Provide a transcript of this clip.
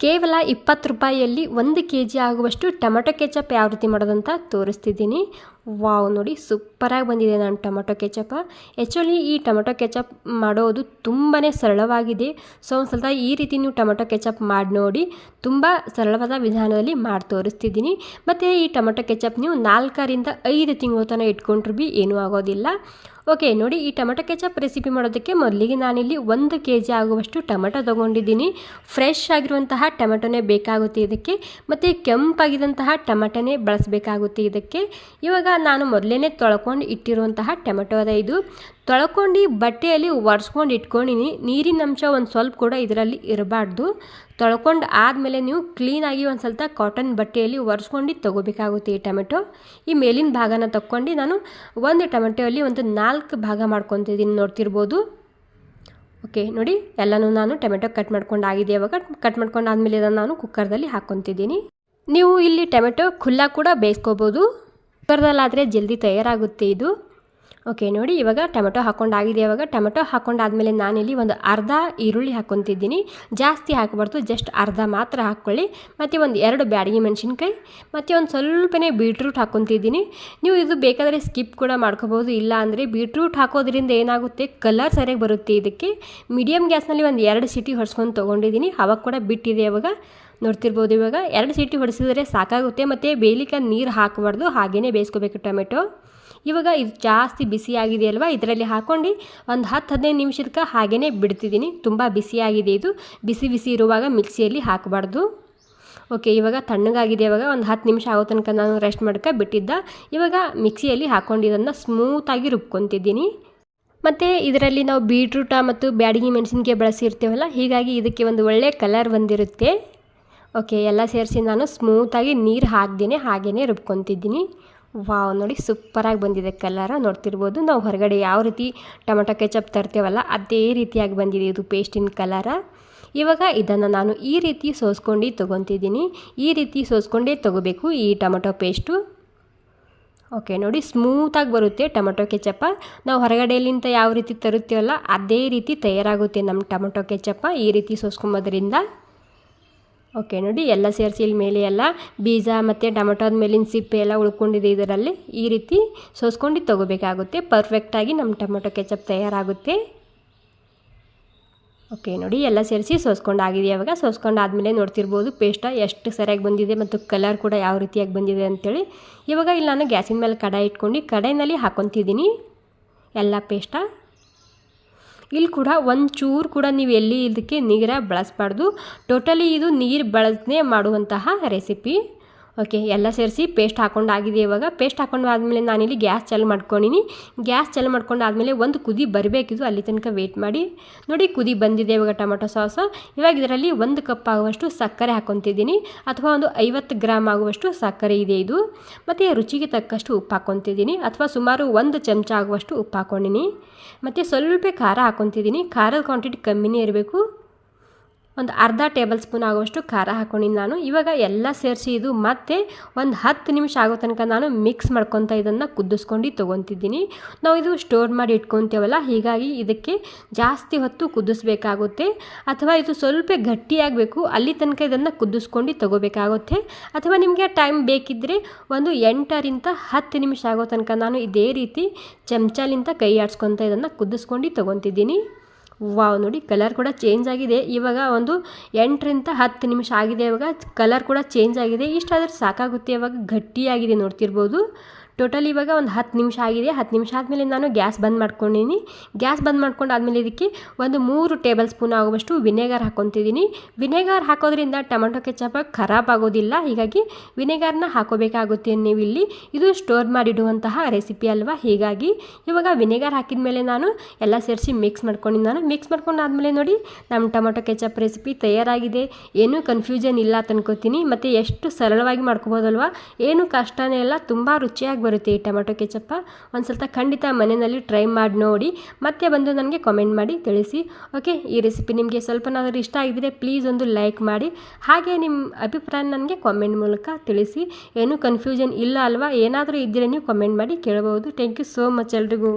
ಕೇವಲ ಇಪ್ಪತ್ತು ರೂಪಾಯಿಯಲ್ಲಿ ಒಂದು ಕೆ ಜಿ ಆಗುವಷ್ಟು ಟೊಮೆಟೊ ಕೆಚಪ್ ಯಾವ ರೀತಿ ಮಾಡೋದಂತ ತೋರಿಸ್ತಿದ್ದೀನಿ. ವಾವ್, ನೋಡಿ ಸೂಪರಾಗಿ ಬಂದಿದೆ ನಾನು ಟೊಮೊಟೊ ಕೆಚಪ್. ಆ್ಯಕ್ಚುಲಿ ಈ ಟೊಮೊಟೊ ಕೆಚಪ್ ಮಾಡೋದು ತುಂಬಾ ಸರಳವಾಗಿದೆ. ಸೊ ಒಂದು ಸ್ವಲ್ಪ ಈ ರೀತಿ ನೀವು ಟೊಮೊಟೊ ಕೆಚಪ್ ಮಾಡಿ ನೋಡಿ, ತುಂಬ ಸರಳವಾದ ವಿಧಾನದಲ್ಲಿ ಮಾಡಿ ತೋರಿಸ್ತಿದ್ದೀನಿ. ಮತ್ತು ಈ ಟೊಮೊಟೊ ಕೆಚಪ್ ನೀವು ನಾಲ್ಕರಿಂದ ಐದು ತಿಂಗಳು ತನಕ ಇಟ್ಕೊಂಡ್ರು ಬಿ ಏನೂ ಆಗೋದಿಲ್ಲ. ಓಕೆ ನೋಡಿ ಈ ಟೊಮೆಟೊ ಕೆಚಪ್ ರೆಸಿಪಿ ಮಾಡೋದಕ್ಕೆ ಮೊದಲಿಗೆ ನಾನಿಲ್ಲಿ ಒಂದು ಕೆ ಜಿ ಆಗುವಷ್ಟು ಟೊಮೆಟೊ ತೊಗೊಂಡಿದ್ದೀನಿ. ಫ್ರೆಶ್ ಆಗಿರುವಂತಹ ಟೊಮೆಟೊನೇ ಬೇಕಾಗುತ್ತೆ ಇದಕ್ಕೆ. ಮತ್ತು ಕೆಂಪಾಗಿದ್ದಂತಹ ಟೊಮೆಟೊನೇ ಬಳಸಬೇಕಾಗುತ್ತೆ ಇದಕ್ಕೆ. ಇವಾಗ ನಾನು ಮೊದಲೇ ತೊಳ್ಕೊಂಡು ಇಟ್ಟಿರುವಂತಹ ಟೊಮೆಟೊ ಅದ ಇದು. ತೊಳ್ಕೊಂಡು ಬಟ್ಟೆಯಲ್ಲಿ ಒರೆಸ್ಕೊಂಡು ಇಟ್ಕೊಂಡಿನಿ. ನೀರಿನ ಅಂಶ ಒಂದು ಸ್ವಲ್ಪ ಕೂಡ ಇದರಲ್ಲಿ ಇರಬಾರ್ದು. ತೊಳ್ಕೊಂಡು ಆದಮೇಲೆ ನೀವು ಕ್ಲೀನಾಗಿ ಒಂದು ಸ್ವಲ್ಪ ಕಾಟನ್ ಬಟ್ಟೆಯಲ್ಲಿ ಒರೆಸ್ಕೊಂಡು ತೊಗೋಬೇಕಾಗುತ್ತೆ ಈ ಟೊಮೆಟೊ. ಈ ಮೇಲಿನ ಭಾಗನ ತಕ್ಕೊಂಡು ನಾನು ಒಂದು ಟೊಮೆಟೊಯಲ್ಲಿ ಒಂದು ನಾಲ್ಕು ಭಾಗ ಮಾಡ್ಕೊತಿದ್ದೀನಿ ನೋಡ್ತಿರ್ಬೋದು. ಓಕೆ, ನೋಡಿ ಎಲ್ಲನೂ ನಾನು ಟೊಮೆಟೊ ಕಟ್ ಮಾಡ್ಕೊಂಡು ಆಗಿದೆ ಇವಾಗ. ಕಟ್ ಮಾಡ್ಕೊಂಡು ಆದಮೇಲೆ ಇದನ್ನು ನಾನು ಕುಕ್ಕರ್ದಲ್ಲಿ ಹಾಕ್ಕೊತಿದ್ದೀನಿ ನೀವು ಇಲ್ಲಿ ಟೊಮೆಟೊ ಖುಲ್ಲ ಕೂಡ ಬೇಯಿಸ್ಕೋಬೋದು. ಕುಕ್ಕರ್ದಲ್ಲಾದರೆ ಜಲ್ದಿ ತಯಾರಾಗುತ್ತೆ ಇದು. ಓಕೆ ನೋಡಿ ಇವಾಗ ಟೊಮೆಟೊ ಹಾಕ್ಕೊಂಡಾಗಿದೆ ಇವಾಗ ಟೊಮೆಟೊ ಹಾಕ್ಕೊಂಡಾದ್ಮೇಲೆ ನಾನಿಲ್ಲಿ ಒಂದು ಅರ್ಧ ಈರುಳ್ಳಿ ಹಾಕ್ಕೊತಿದ್ದೀನಿ ಜಾಸ್ತಿ ಹಾಕಬಾರ್ದು, ಜಸ್ಟ್ ಅರ್ಧ ಮಾತ್ರ ಹಾಕ್ಕೊಳ್ಳಿ. ಮತ್ತು ಒಂದು ಎರಡು ಬ್ಯಾಡಗಿ ಮೆಣಸಿನ್ಕಾಯಿ, ಮತ್ತು ಒಂದು ಸ್ವಲ್ಪನೇ ಬೀಟ್ರೂಟ್ ಹಾಕ್ಕೊತಿದ್ದೀನಿ ನೀವು ಇದು ಬೇಕಾದರೆ ಸ್ಕಿಪ್ ಕೂಡ ಮಾಡ್ಕೋಬೋದು, ಇಲ್ಲ ಅಂದರೆ ಬೀಟ್ರೂಟ್ ಹಾಕೋದ್ರಿಂದ ಏನಾಗುತ್ತೆ, ಕಲರ್ ಸರಿಯಾಗಿ ಬರುತ್ತೆ ಇದಕ್ಕೆ. ಮೀಡಿಯಮ್ ಗ್ಯಾಸ್ನಲ್ಲಿ ಒಂದು ಎರಡು ಸಿಟಿ ಹೊಡ್ಸ್ಕೊಂಡು ತೊಗೊಂಡಿದ್ದೀನಿ, ಅವಾಗ ಕೂಡ ಬಿಟ್ಟಿದೆ ಇವಾಗ. ನೋಡ್ತಿರ್ಬೋದು. ಇವಾಗ ಎರಡು ಸೀಟಿ ಹೊಡೆಸಿದ್ರೆ ಸಾಕಾಗುತ್ತೆ. ಮತ್ತು ಬೇಯಲಿಕ್ಕೆ ನೀರು ಹಾಕಬಾರ್ದು. ಹಾಗೇ ಬೇಯಿಸ್ಕೋಬೇಕು ಟೊಮೆಟೊ. ಇವಾಗ ಇದು ಜಾಸ್ತಿ ಬಿಸಿಯಾಗಿದೆ ಅಲ್ವಾ? ಇದರಲ್ಲಿ ಹಾಕ್ಕೊಂಡು ಒಂದು ಹತ್ತು ಹದಿನೈದು ನಿಮಿಷಕ್ಕೆ ಹಾಗೇ ಬಿಡ್ತಿದ್ದೀನಿ. ತುಂಬ ಬಿಸಿಯಾಗಿದೆ ಇದು. ಬಿಸಿ ಬಿಸಿ ಇರುವಾಗ ಮಿಕ್ಸಿಯಲ್ಲಿ ಹಾಕಬಾರ್ದು. ಓಕೆ, ಇವಾಗ ತಣ್ಣಗಾಗಿದೆ. ಇವಾಗ ಒಂದು ಹತ್ತು ನಿಮಿಷ ಆಗೋ ತನಕ ನಾನು ರೆಸ್ಟ್ ಮಾಡ್ಕೊ ಬಿಟ್ಟಿದ್ದ. ಇವಾಗ ಮಿಕ್ಸಿಯಲ್ಲಿ ಹಾಕ್ಕೊಂಡು ಇದನ್ನು ಸ್ಮೂತಾಗಿ ರುಬ್ಕೊತಿದ್ದೀನಿ. ಮತ್ತು ಇದರಲ್ಲಿ ನಾವು ಬೀಟ್ರೂಟ ಮತ್ತು ಬ್ಯಾಡಗಿ ಮೆಣಸಿನ್ಕಾಯಿ ಬಳಸಿರ್ತೀವಲ್ಲ? ಹೀಗಾಗಿ ಇದಕ್ಕೆ ಒಂದು ಒಳ್ಳೆಯ ಕಲರ್ ಬಂದಿರುತ್ತೆ. ಓಕೆ, ಎಲ್ಲ ಸೇರಿಸಿ ನಾನು ಸ್ಮೂತಾಗಿ ನೀರು ಹಾಕ್ದೇನೆ ಹಾಗೇ ರುಬ್ಕೊತಿದ್ದೀನಿ. ವಾವ್, ನೋಡಿ ಸೂಪರಾಗಿ ಬಂದಿದೆ ಕಲರ, ನೋಡ್ತಿರ್ಬೋದು. ನಾವು ಹೊರಗಡೆ ಯಾವ ರೀತಿ ಟೊಮೆಟೊ ಕೆಚಪ್ ತರ್ತೇವಲ್ಲ, ಅದೇ ರೀತಿಯಾಗಿ ಬಂದಿದೆ ಇದು ಪೇಸ್ಟಿನ ಕಲರ. ಇವಾಗ ಇದನ್ನು ನಾನು ಈ ರೀತಿ ಸೋಸ್ಕೊಂಡು ತೊಗೊತಿದ್ದೀನಿ. ಈ ರೀತಿ ಸೋಸ್ಕೊಂಡೇ ತೊಗೋಬೇಕು ಈ ಟೊಮೆಟೊ ಪೇಸ್ಟು. ಓಕೆ, ನೋಡಿ ಸ್ಮೂತಾಗಿ ಬರುತ್ತೆ ಟೊಮೆಟೊ ಕೆಚಪ್ಪ. ನಾವು ಹೊರಗಡೆಯಲ್ಲಿಂದ ಯಾವ ರೀತಿ ತರುತ್ತೀವಲ್ಲ, ಅದೇ ರೀತಿ ತಯಾರಾಗುತ್ತೆ ನಮ್ಮ ಟೊಮೆಟೊ ಕೆಚಪ್ಪ ಈ ರೀತಿ ಸೋಸ್ಕೊಂಬೋದ್ರಿಂದ. ಓಕೆ, ನೋಡಿ, ಎಲ್ಲ ಸೇರಿಸಿ ಇಲ್ಲಿ ಮೇಲೆ ಎಲ್ಲ ಬೀಜ ಮತ್ತು ಟೊಮೆಟೋದ ಮೇಲಿನ ಸಿಪ್ಪೆ ಎಲ್ಲ ಉಳ್ಕೊಂಡಿದೆ ಇದರಲ್ಲಿ. ಈ ರೀತಿ ಸೋಸ್ಕೊಂಡು ತೊಗೋಬೇಕಾಗುತ್ತೆ. ಪರ್ಫೆಕ್ಟಾಗಿ ನಮ್ಮ ಟೊಮೆಟೊ ಕೆಚಪ್ ತಯಾರಾಗುತ್ತೆ. ಓಕೆ, ನೋಡಿ, ಎಲ್ಲ ಸೇರಿಸಿ ಸೋಸ್ಕೊಂಡು ಆಗಿದೆ ಇವಾಗ. ಸೋಸ್ಕೊಂಡು ಆದಮೇಲೆ ನೋಡ್ತಿರ್ಬೋದು ಪೇಸ್ಟ ಎಷ್ಟು ಸರಿಯಾಗಿ ಬಂದಿದೆ ಮತ್ತು ಕಲರ್ ಕೂಡ ಯಾವ ರೀತಿಯಾಗಿ ಬಂದಿದೆ ಅಂತೇಳಿ. ಇವಾಗ ಇಲ್ಲಿ ನಾನು ಗ್ಯಾಸಿನ ಮೇಲೆ ಕಡಾಯಿ ಇಟ್ಕೊಂಡು ಕಡಾಯಿನಲ್ಲಿ ಹಾಕೊತಿದ್ದೀನಿ ಎಲ್ಲ ಪೇಸ್ಟ. ಇಲ್ಲಿ ಕೂಡ ಒಂದು ಚೂರು ಕೂಡ ನೀವು ಎಲ್ಲಿ ಇದಕ್ಕೆ ನೀರ ಬಳಸಬಾರ್ದು. ಟೋಟಲಿ ಇದು ನೀರು ಬಳಸದೆ ಮಾಡುವಂತಹ ರೆಸಿಪಿ ಓಕೆ ಎಲ್ಲ ಸೇರಿಸಿ ಪೇಸ್ಟ್ ಹಾಕೊಂಡು ಆಗಿದೆ ಇವಾಗ? ಪೇಸ್ಟ್ ಹಾಕೊಂಡು ಆದಮೇಲೆ ನಾನಿಲ್ಲಿ ಗ್ಯಾಸ್ ಚಾಲು ಮಾಡ್ಕೊಂಡಿನಿ. ಗ್ಯಾಸ್ ಚಾಲು ಮಾಡ್ಕೊಂಡು ಆದಮೇಲೆ ಒಂದು ಕುದಿ ಬರಬೇಕಿದ್ದು ಅಲ್ಲಿ ತನಕ ವೆಯ್ಟ್ ಮಾಡಿ. ನೋಡಿ, ಕುದಿ ಬಂದಿದೆ ಇವಾಗ ಟೊಮೆಟೊ ಸಾಸು. ಇವಾಗ ಇದರಲ್ಲಿ ಒಂದು ಕಪ್ ಆಗುವಷ್ಟು ಸಕ್ಕರೆ ಹಾಕೊತಿದ್ದೀನಿ, ಅಥವಾ ಒಂದು ಐವತ್ತು ಗ್ರಾಮ್ ಆಗುವಷ್ಟು ಸಕ್ಕರೆ ಇದೆ ಇದು. ಮತ್ತು ರುಚಿಗೆ ತಕ್ಕಷ್ಟು ಉಪ್ಪು ಹಾಕೊತಿದ್ದೀನಿ, ಅಥವಾ ಸುಮಾರು ಒಂದು ಚಮಚ ಆಗುವಷ್ಟು ಉಪ್ಪು ಹಾಕೊಂಡಿನಿ. ಮತ್ತು ಸ್ವಲ್ಪ ಖಾರ ಹಾಕೊತಿದ್ದೀನಿ, ಖಾರದ ಕ್ವಾಂಟಿಟಿ ಕಮ್ಮಿನೇ ಇರಬೇಕು. ಒಂದು ಅರ್ಧ ಟೇಬಲ್ ಸ್ಪೂನ್ ಆಗುವಷ್ಟು ಖಾರ ಹಾಕ್ಕೊಂಡಿನಿ ನಾನು. ಇವಾಗ ಎಲ್ಲ ಸೇರಿಸಿ ಇದು ಮತ್ತೆ ಒಂದು ಹತ್ತು ನಿಮಿಷ ಆಗೋ ತನಕ ನಾನು ಮಿಕ್ಸ್ ಮಾಡ್ಕೊತ ಇದನ್ನು ಕುದಿಸ್ಕೊಂಡು ತೊಗೊತಿದ್ದೀನಿ. ನಾವು ಇದು ಸ್ಟೋರ್ ಮಾಡಿ ಇಟ್ಕೊತೀವಲ್ಲ, ಹೀಗಾಗಿ ಇದಕ್ಕೆ ಜಾಸ್ತಿ ಹೊತ್ತು ಕುದಿಸ್ಬೇಕಾಗುತ್ತೆ. ಅಥವಾ ಇದು ಸ್ವಲ್ಪ ಗಟ್ಟಿಯಾಗಬೇಕು, ಅಲ್ಲಿ ತನಕ ಇದನ್ನು ಕುದಿಸ್ಕೊಂಡು ತೊಗೋಬೇಕಾಗುತ್ತೆ. ಅಥವಾ ನಿಮಗೆ ಟೈಮ್ ಬೇಕಿದ್ದರೆ ಒಂದು ಎಂಟರಿಂದ ಹತ್ತು ನಿಮಿಷ ಆಗೋ ತನಕ ನಾನು ಇದೇ ರೀತಿ ಚಮಚಲಿಂದ ಕೈ ಆಡ್ಸ್ಕೊತ ಇದನ್ನು ಕುದಿಸ್ಕೊಂಡು ತೊಗೊತಿದ್ದೀನಿ. ವಾವ್, ನೋಡಿ ಕಲರ್ ಕೂಡ ಚೇಂಜ್ ಆಗಿದೆ. ಇವಾಗ ಒಂದು ಎಂಟರಿಂದ ಹತ್ತು ನಿಮಿಷ ಆಗಿದೆ. ಇವಾಗ ಕಲರ್ ಕೂಡ ಚೇಂಜ್ ಆಗಿದೆ. ಇಷ್ಟಾದರೆ ಸಾಕಾಗುತ್ತೆ. ಇವಾಗ ಗಟ್ಟಿಯಾಗಿದೆ ನೋಡ್ತಿರ್ಬೋದು. ಟೋಟಲ್ ಇವಾಗ ಒಂದು ಹತ್ತು ನಿಮಿಷ ಆಗಿದೆ. ಹತ್ತು ನಿಮಿಷ ಆದಮೇಲೆ ನಾನು ಗ್ಯಾಸ್ ಬಂದ್ ಮಾಡ್ಕೊಂಡಿನಿ ಗ್ಯಾಸ್ ಬಂದ್ ಮಾಡ್ಕೊಂಡು ಆದಮೇಲೆ ಇದಕ್ಕೆ ಒಂದು ಮೂರು ಟೇಬಲ್ ಸ್ಪೂನ್ ಆಗುವಷ್ಟು ವಿನೆಗರ್ ಹಾಕ್ಕೊತಿದ್ದೀನಿ ವಿನೆಗರ್ ಹಾಕೋದ್ರಿಂದ ಟೊಮೆಟೊ ಕೆಚಪ್ ಖರಾಬ್ ಆಗೋದಿಲ್ಲ. ಹೀಗಾಗಿ ವಿನೆಗರ್ನ ಹಾಕೋಬೇಕಾಗುತ್ತೆ ನೀವು ಇಲ್ಲಿ ಇದು ಸ್ಟೋರ್ ಮಾಡಿಡುವಂತಹ ರೆಸಿಪಿ ಅಲ್ವಾ? ಹೀಗಾಗಿ ಇವಾಗ ವಿನೆಗರ್ ಹಾಕಿದ ಮೇಲೆ ನಾನು ಎಲ್ಲ ಸೇರಿಸಿ ಮಿಕ್ಸ್ ಮಾಡ್ಕೊಂಡಿದ್ದು ನಾನು ಮಿಕ್ಸ್ ಮಾಡ್ಕೊಂಡು ಆದಮೇಲೆ ನೋಡಿ, ನಮ್ಮ ಟೊಮೆಟೊ ಕೆಚಪ್ ರೆಸಿಪಿ ತಯಾರಾಗಿದೆ. ಏನೂ ಕನ್ಫ್ಯೂಷನ್ ಇಲ್ಲ ಅಂತ ಅನ್ಕೋತೀನಿ. ಮತ್ತು ಎಷ್ಟು ಸರಳವಾಗಿ ಮಾಡ್ಕೋಬೋದಲ್ವಾ? ಏನು ಕಷ್ಟನೇ ಇಲ್ಲ. ತುಂಬ ರುಚಿಯಾಗಿ ಬರುತ್ತೆ ಈ ಟೊಮೆಟೊ ಕೆಚಪ್ಪ. ಒಂದು ಸ್ವಲ್ಪ ಖಂಡಿತ ಮನೆಯಲ್ಲಿ ಟ್ರೈ ಮಾಡಿ ನೋಡಿ. ಮತ್ತೆ ಬಂದು ನನಗೆ ಕಾಮೆಂಟ್ ಮಾಡಿ ತಿಳಿಸಿ. ಓಕೆ ಈ ರೆಸಿಪಿ ನಿಮಗೆ ಸ್ವಲ್ಪನಾದರೂ ಇಷ್ಟ ಆಗಿದ್ದರೆ ಪ್ಲೀಸ್ ಒಂದು ಲೈಕ್ ಮಾಡಿ. ಹಾಗೆ ನಿಮ್ಮ ಅಭಿಪ್ರಾಯ ನನಗೆ ಕಾಮೆಂಟ್ ಮೂಲಕ ತಿಳಿಸಿ. ಏನೂ ಕನ್ಫ್ಯೂಷನ್ ಇಲ್ಲ ಅಲ್ವಾ? ಏನಾದರೂ ಇದ್ದರೆ ನೀವು ಕಾಮೆಂಟ್ ಮಾಡಿ ಕೇಳಬಹುದು ಥ್ಯಾಂಕ್ ಯು ಸೋ ಮಚ್ ಎಲ್ರಿಗೂ.